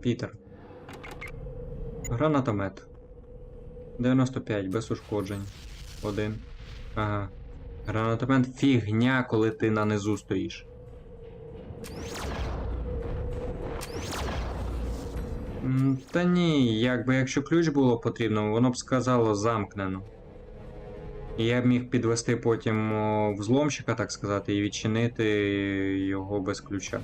Пітер. Гранатомет. 95, без ушкоджень. Один. Ага. Гранатомет фігня, коли ти на низу стоїш. Та ні, якби якщо ключ було потрібно, воно б сказало замкнено. І я б міг підвести потім взломщика, так сказати, і відчинити його без ключа.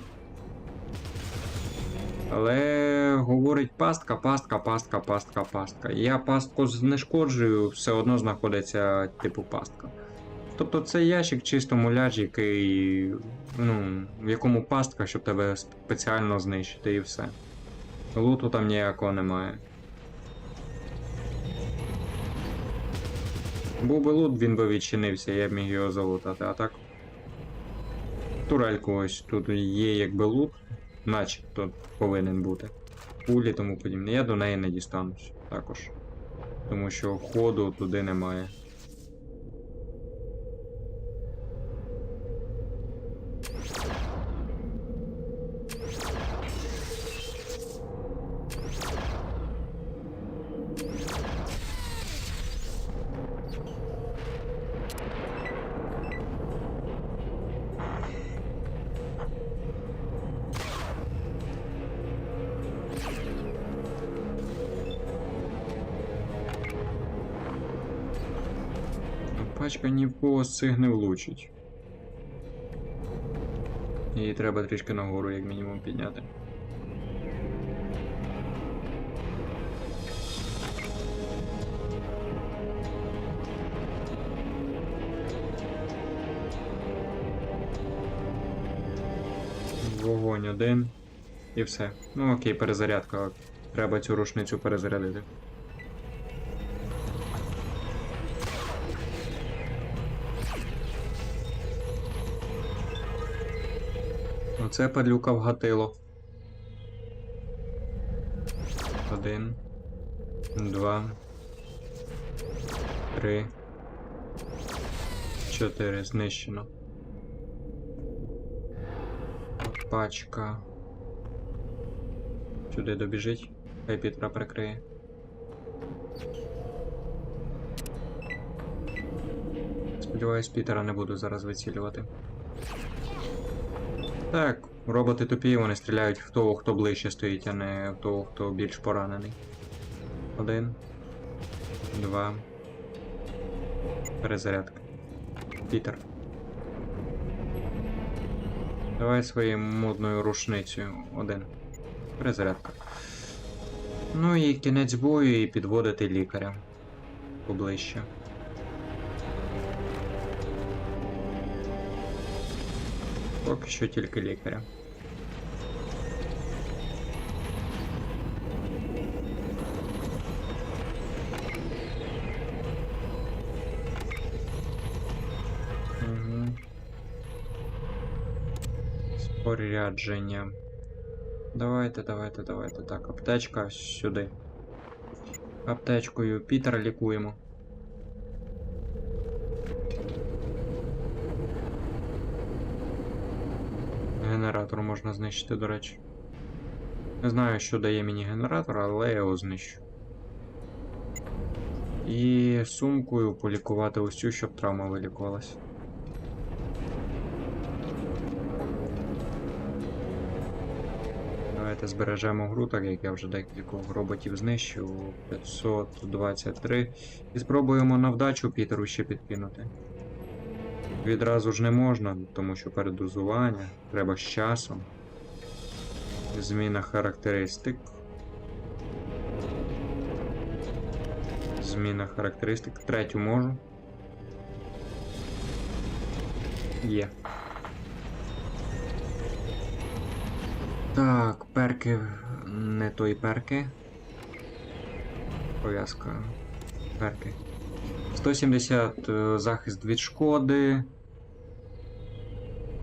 Але говорить пастка, пастка, пастка, пастка, пастка. Я пастку знешкоджую, все одно знаходиться типу пастка. Тобто це ящик чисто муляж, який. ну, в якому пастка, щоб тебе спеціально знищити і все. Луту там ніякого немає. Був би лут, він би відчинився, я б міг його залутати, а так. Турельку ось тут є якби лут, начебто повинен бути. Кулі тому подібне. Я до неї не дістанусь також. Тому що ходу туди немає. З цих не влучить. Її треба трішки нагору, як мінімум, підняти. Вогонь один. І все. Ну окей, перезарядка. Треба цю рушницю перезарядити. Оце падлюка вгатило. Один. Два. Три. Чотири. Знищено. Пачка. Сюди добіжить. Хай Пітра прикриє. Сподіваюсь, Пітера не буду зараз вицілювати. Так, роботи тупі, вони стріляють в того, хто ближче стоїть, а не в того, хто більш поранений. Один. Два. Перезарядка. Пітер. Давай своєю модною рушницею. Один. Перезарядка. Ну і кінець бою і підводити лікаря. Поближче. Поки що тільки лікаря. Спорядження. Давайте, давайте, давайте. Так, аптечка сюди. Аптечкою Пітера лікуємо. Генератор можна знищити, до речі. Не знаю, що дає мені генератор, але я його знищу. І сумкою полікувати ось цю, щоб травма вилікувалась. Давайте збережемо гру, так як я вже декількох роботів знищив. 523. І спробуємо на вдачу Пітеру ще підкинути. Відразу ж не можна, тому що передозування треба з часом. Зміна характеристик. Зміна характеристик. Третю можу. Є. Так, перки. Не той перки. Пов'язка. Перки. 170 е, захист від шкоди.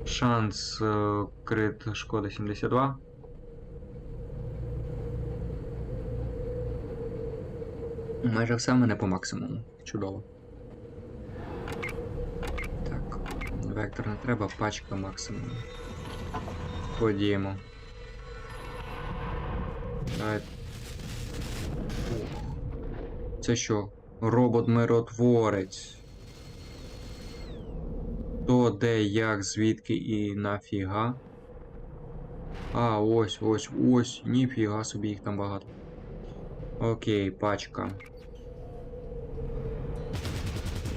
Шанс е, крит шкоди 72. Майже все мене по максимуму. Чудово. Так, вектор не треба, пачка максимум. Подіємо. Ох. Це що? Робот-миротворець. То, де, як, звідки і нафіга. А, ось, ось, ось. Ніфіга собі їх там багато. Окей, пачка.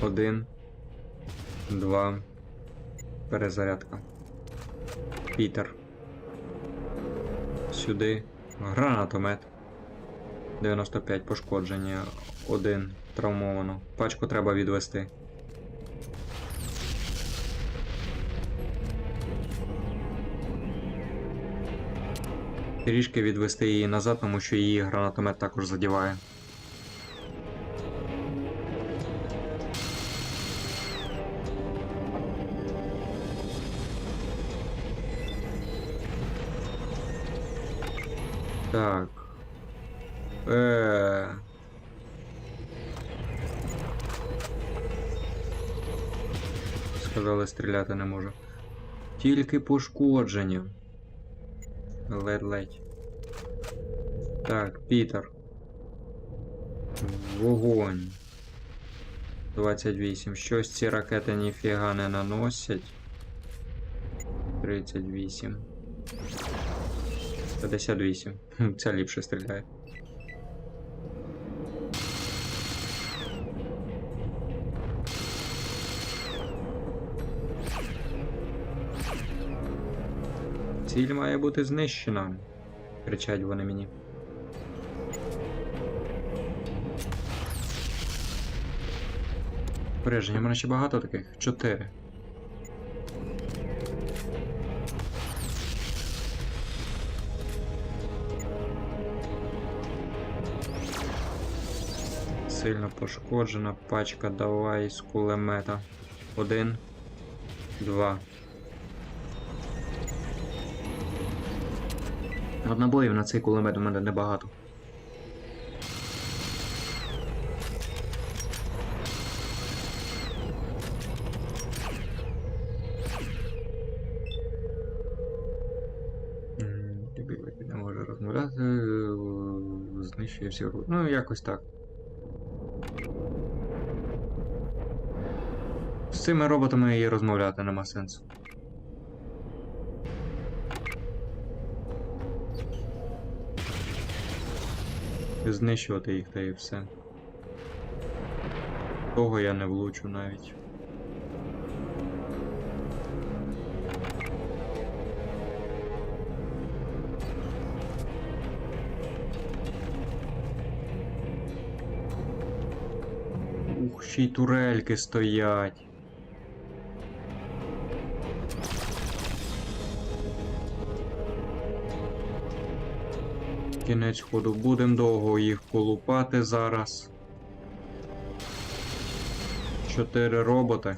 Один. Два. Перезарядка. Пітер. Сюди. Гранатомет. 95 пошкодження. Один. Травмовано. Пачку треба відвести. Трішки відвести її назад, тому що її гранатомет також задіває. Тільки пошкодження. Ледь-ледь. Так, Пітер. Вогонь. 28. Щось ці ракети ніфіга не наносять. 38. 58. Хм, Ця ліпше стріляє. Ціль має бути знищена. Кричать вони мені. Береження, в мене ще багато таких. Чотири. Сильно пошкоджена пачка давай з кулемета. Один. Два. От набоїв на цей кулемет у мене небагато. Не може розмовляти, е, знищує всі ру- Ну, якось так. З цими роботами і розмовляти нема сенсу. Знищувати їх та і все. Того я не влучу навіть. Ух, ще й турельки стоять. Кінець ходу. Будем довго їх колупати зараз. Чотири роботи.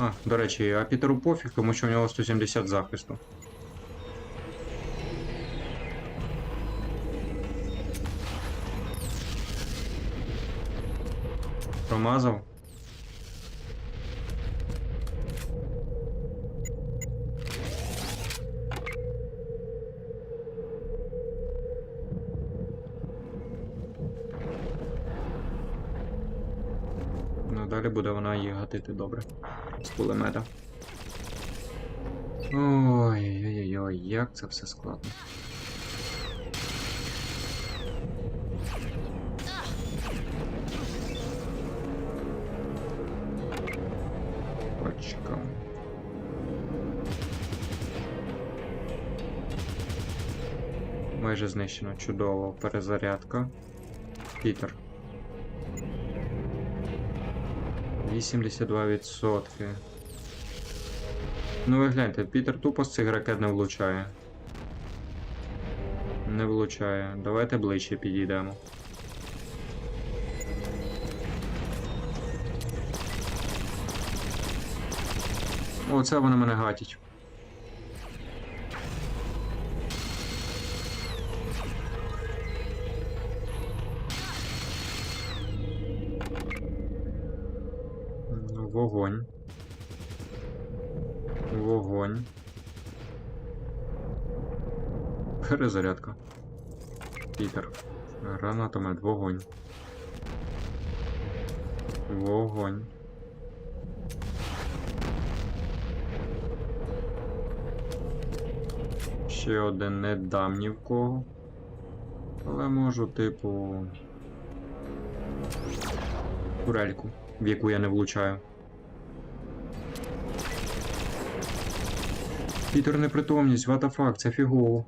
А, до речі, а Пітеру пофіг, тому що у нього 170 захисту. Промазав? Ну, далі буде вона її гатити добре. З кулемета. Ой-ой-ой, як це все складно. Майже знищено. Чудово. Перезарядка. Пітер. 82%. Ну ви гляньте, Пітер тупо з цих ракет не влучає. Не влучає. Давайте ближче підійдемо. Оце вони мене гатять. Перезарядка. Пітер. Гранатомет, вогонь. Вогонь. Ще один не дам ні в кого. Але можу, типу. Турельку, в яку я не влучаю. Пітер непритомність, the це фігово.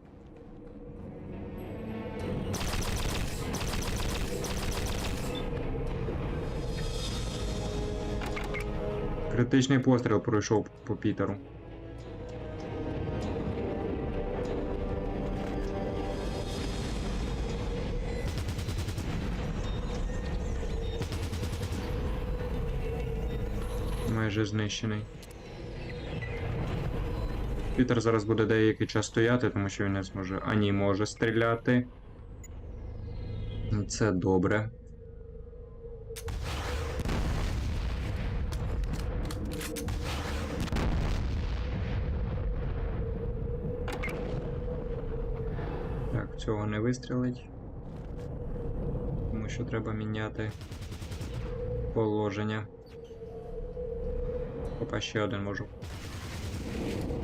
Критичний постріл пройшов по Пітеру. Майже знищений. Пітер зараз буде деякий час стояти, тому що він не зможе ані може стріляти. Це добре. Так, цього не вистрілить. Тому що треба міняти положення. Опа, ще один можу.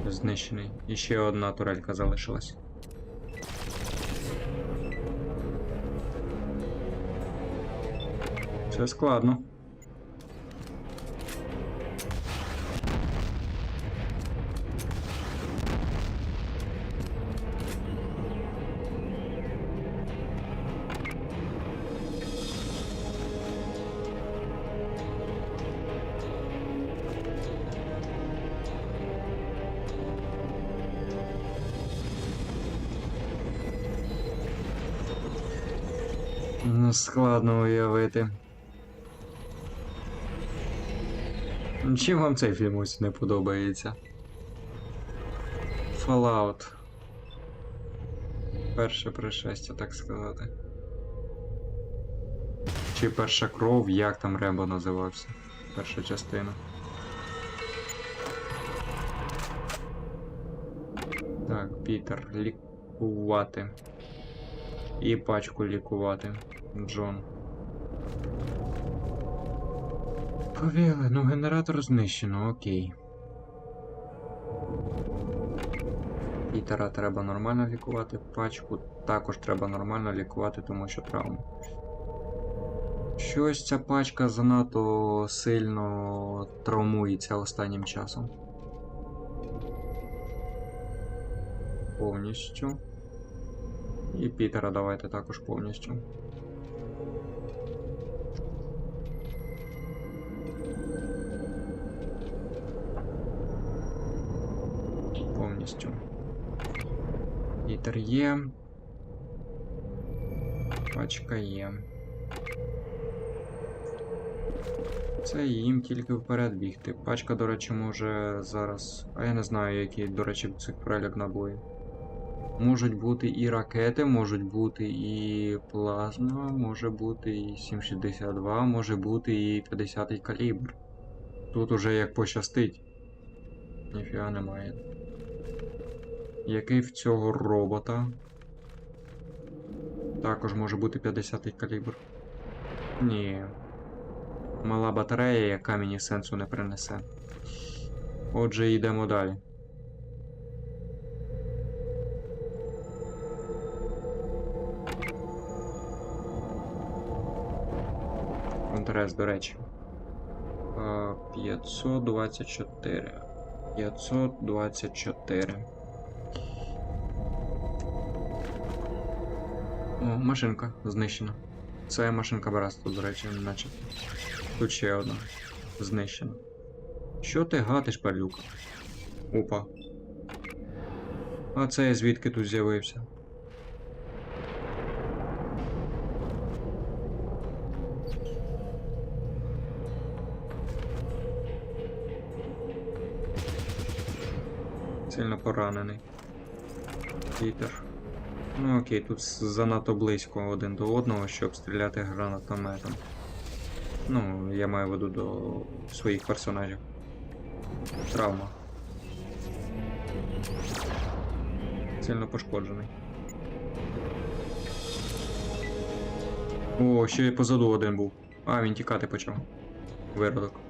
Знищений. І ще одна турелька залишилась. Це складно. Складно уявити. Чим вам цей фільм ось не подобається? Fallout. Перше пришестя, так сказати. Чи перша кров, як там Рембо називався? Перша частина. Так, Пітер, лікувати. І пачку лікувати. Джон. Повіли, ну генератор знищено, окей. Пітера треба нормально лікувати, пачку також треба нормально лікувати, тому що травма. Щось ця пачка занадто сильно травмується останнім часом. Повністю. І Пітера давайте також повністю. Пітер є. Пачка є. Це їм тільки вперед бігти. Пачка, до речі, може зараз. А я не знаю, який, до речі, цих перелік набоїв. Можуть бути і ракети, можуть бути і плазма, може бути і 762, може бути і 50 калібр. Тут уже як пощастить. Ніфіга немає. Який в цього робота? Також може бути 50-й калібр. Ні. Мала батарея, яка мені сенсу не принесе. Отже, йдемо далі. Контрес, до речі. 524. 524. Машинка знищена. Це машинка братства, до речі, наче. Тут ще одна. Знищена. Що ти гатиш, палюка? Опа. А це я звідки тут з'явився? Сильно поранений. Пітер. Ну окей, тут занадто близько один до одного, щоб стріляти гранатометом. Ну, я маю виду до своїх персонажів. Травма. Сильно пошкоджений. О, ще й позаду один був. А, він тікати почав. Виродок.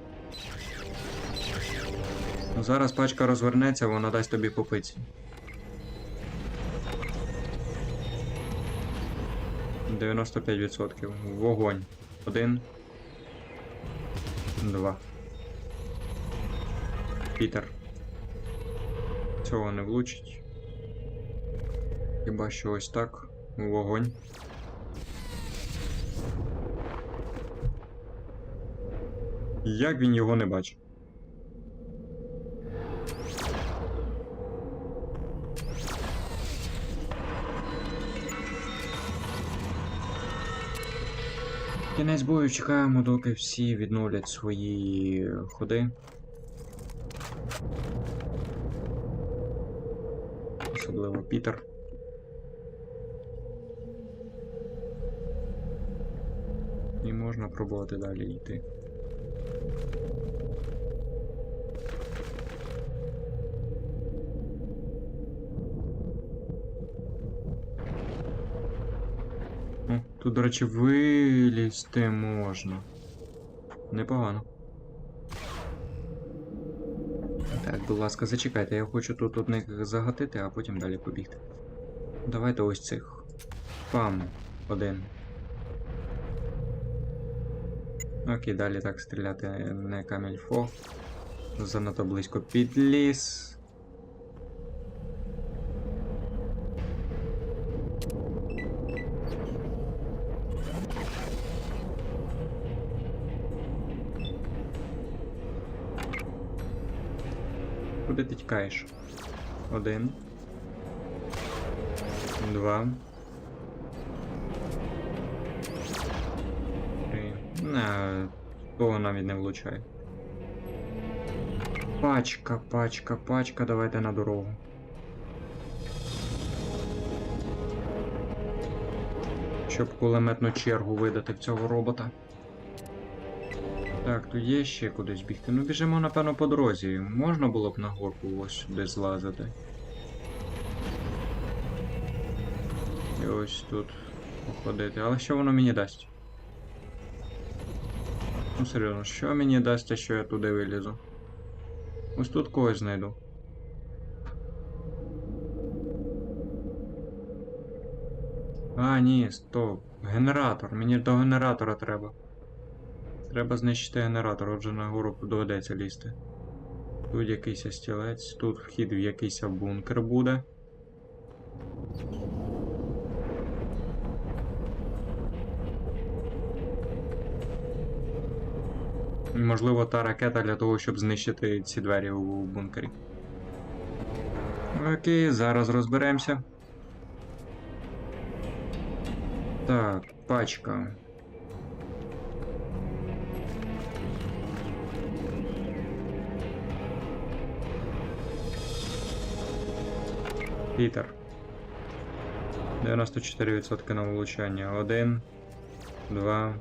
Ну, зараз пачка розвернеться, вона дасть тобі попиці. Дев'яносто п'ять відсотків. Вогонь. Один. Два. Пітер. Цього не влучить. Хіба що ось так. Вогонь. Як він його не бачить? Кінець бою чекаємо, доки всі відновлять свої ходи. Особливо Пітер. І можна пробувати далі йти. О, тут, до речі, вилізти можна. Непогано. Так, будь ласка, зачекайте, я хочу тут одних загатити, а потім далі побігти. Давайте ось цих. Пам. Один. Окей, далі так стріляти не камільфо. Занадто близько підліз. Тікаєш? Один. Два. Три. Не, того навіть не влучає. Пачка, пачка, пачка, давайте на дорогу. Щоб кулеметну чергу видати в цього робота. Так, тут є ще кудись бігти. Ну біжимо, напевно, по дорозі. Можна було б на горку ось сюди злазити. І ось тут походити. Але що воно мені дасть? Ну серйозно, що мені дасть, те, що я туди вилізу? Ось тут когось знайду. А, ні, стоп. Генератор. Мені до генератора треба. Треба знищити генератор, отже нагору доведеться лізти. Тут якийсь стілець, тут вхід в якийсь бункер буде. Можливо, та ракета для того, щоб знищити ці двері у бункері. Окей, зараз розберемося. Так, пачка. Пітер. 94% на влучання. Один. Два.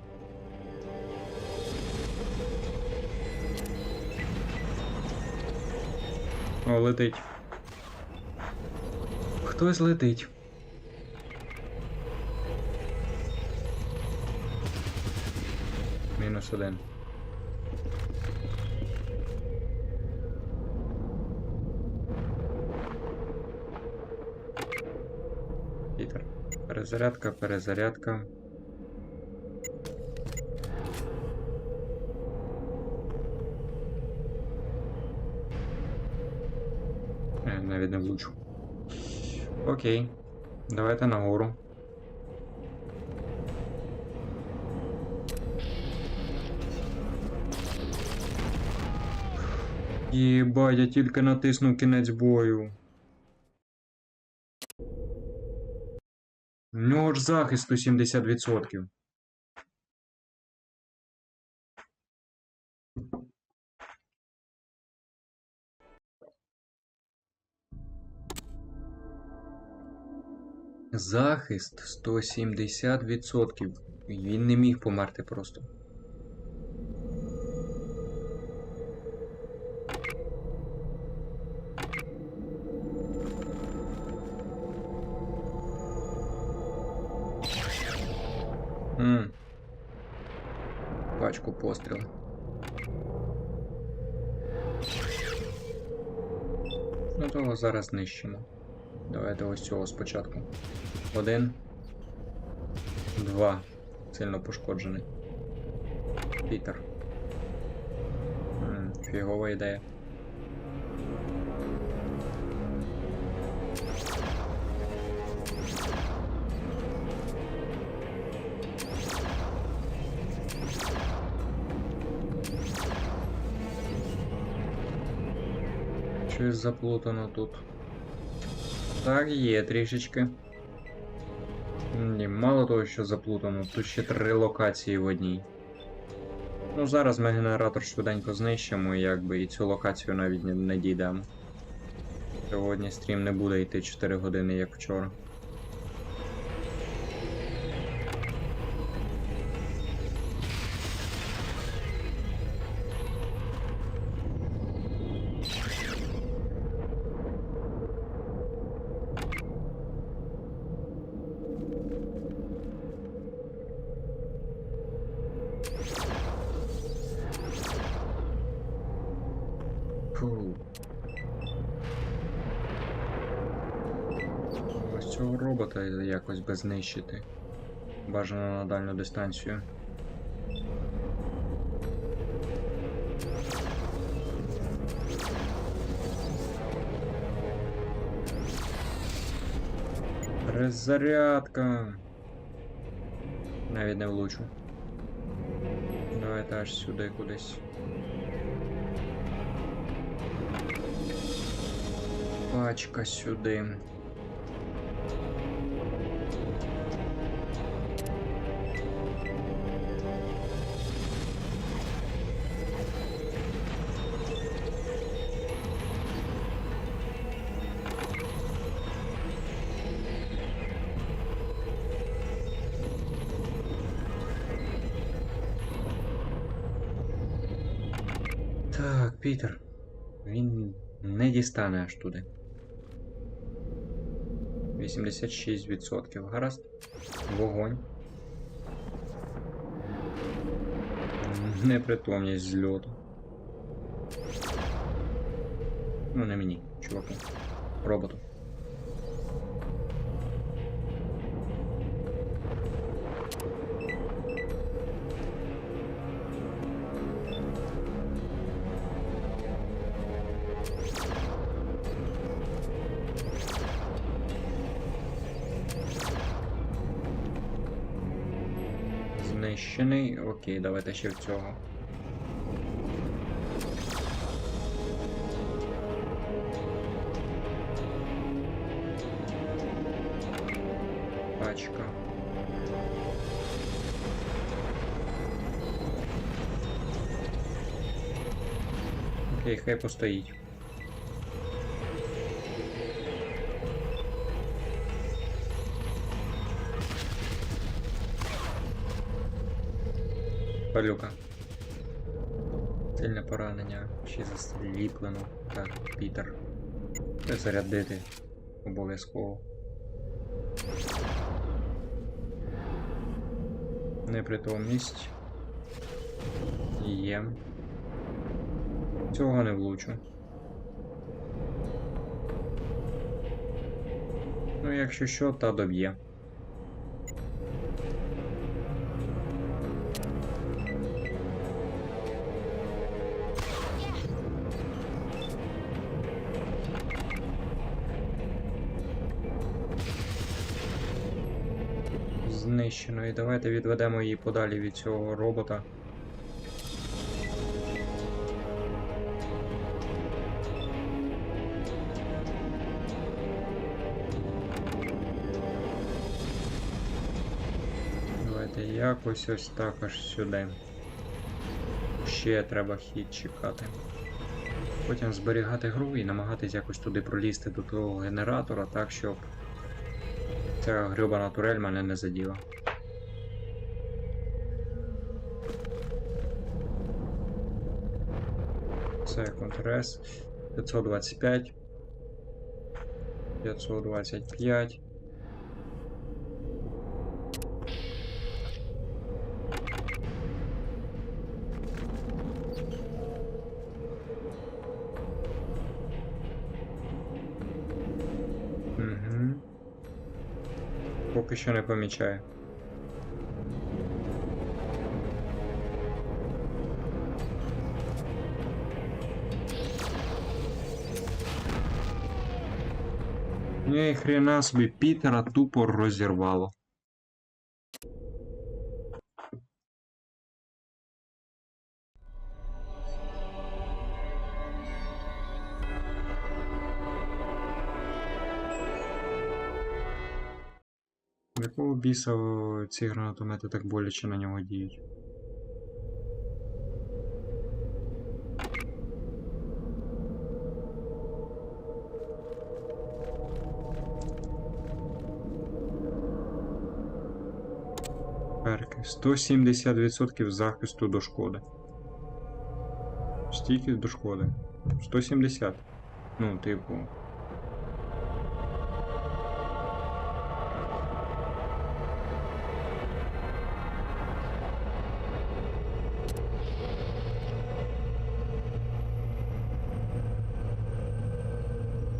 О, летить. Хтось летить. Мінус один. Пітер. Перезарядка, перезарядка. Е, навіть не влучу. Окей. Давайте нагору. Єба, я тільки натиснув кінець бою. У нього ж захисту 70%. Захист 170%. Він не міг померти просто. Ну того зараз знищимо. Давайте ось цього спочатку. Один. Два. Сильно пошкоджений. Пітер. Фігова ідея. Заплутано тут. Так, є трішечки. Ні, мало того, що заплутано, тут ще три локації в одній. Ну, зараз ми генератор швиденько знищимо, якби і цю локацію навіть не дійдемо. Сьогодні стрім не буде йти 4 години, як вчора. Робота якось би знищити. Бажано на дальню дистанцію. Перезарядка. Навіть не влучу. Давайте аж сюди кудись. Пачка сюди. Пітер. Він не дістане аж туди. 86%. Гаразд. Вогонь. Непритомність зльоту. Ну, не мені, чуваку. Роботу. Знищений. Окей, давайте ще в цього. Пачка. Окей, хай постоїть. Ще засліплено. Так, Пітер. Зарядити. Обов'язково. Непритомність. Є. Цього не влучу. Ну, якщо що, та доб'є. Знищено. І давайте відведемо її подалі від цього робота. Давайте якось ось так аж сюди. Ще треба хід чекати. Потім зберігати гру і намагатись якось туди пролізти до того генератора, так щоб ця грюбана турель мене не заділа. C, Ctrl-S, 525, 525. Угу. Поки еще не помічаю. Ні, хрена собі Пітера тупо розірвало. Якого біса ці гранатомети так боляче на нього діють? 170% захисту до шкоди. Стійкість до шкоди. 170. Ну, типу.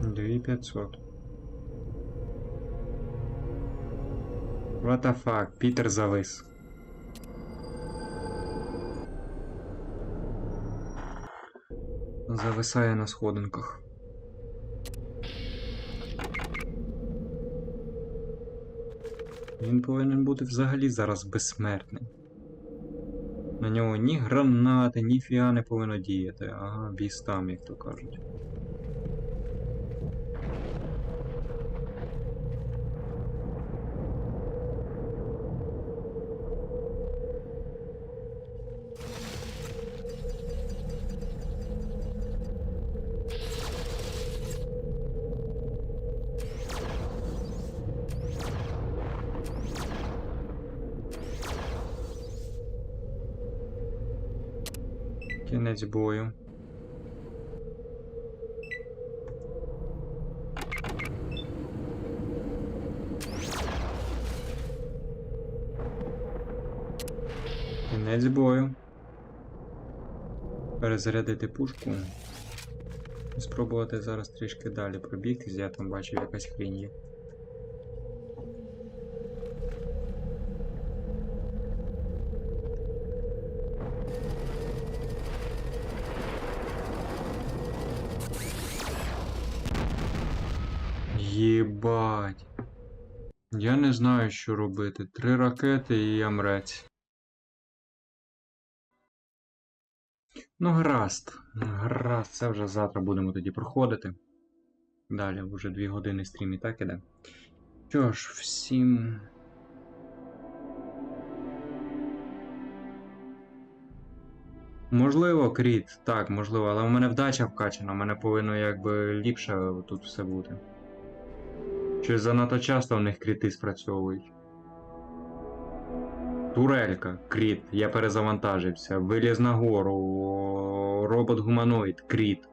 Дві 500. What the fuck? Пітер завис. Зависає на сходинках. Він повинен бути взагалі зараз безсмертним. На нього ні гранати, ні фіа не повинно діяти. Ага, біс там, як то кажуть. Бою. Кінець бою. Перезарядити пушку. Спробувати зараз трішки далі пробігтись, я там бачив якась хрінь є. Єбать. Я не знаю, що робити. Три ракети і я мрець. Ну, гаразд. Гаразд, це вже завтра будемо тоді проходити. Далі вже дві години стрім і так іде. Що ж, всім. Можливо, кріт, так, можливо, але в мене вдача вкачана, в мене повинно якби ліпше тут все бути. Чи занадто часто в них кріти спрацьовують? Турелька, кріт, я перезавантажився. Виліз на гору, робот гуманоїд, кріт.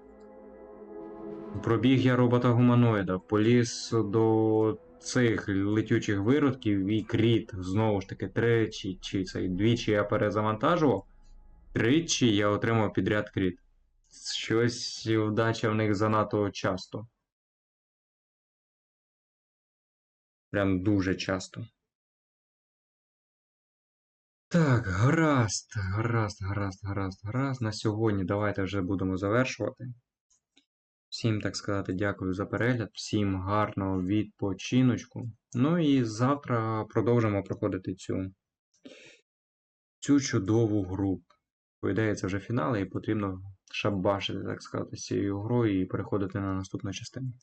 Пробіг я робота гуманоїда, поліз до цих летючих виродків і кріт. Знову ж таки, тричі чи цей двічі я перезавантажував. Тричі я отримав підряд кріт. Щось вдача в них занадто часто. Прям дуже часто. Так, гаразд, гаразд, гаразд, гаразд, гаразд. На сьогодні давайте вже будемо завершувати. Всім, так сказати, дякую за перегляд, всім гарного відпочиночку. Ну і завтра продовжимо проходити цю, цю чудову гру. По ідеї, це вже фінал, і потрібно шабашити, так сказати, з цією грою і переходити на наступну частину.